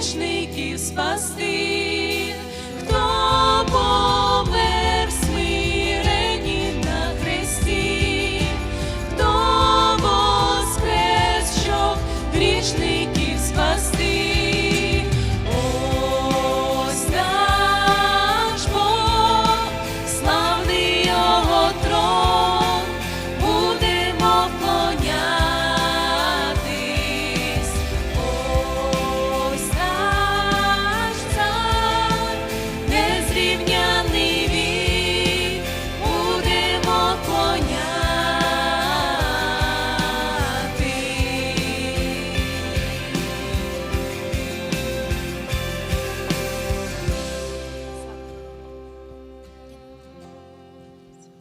грішників спасти.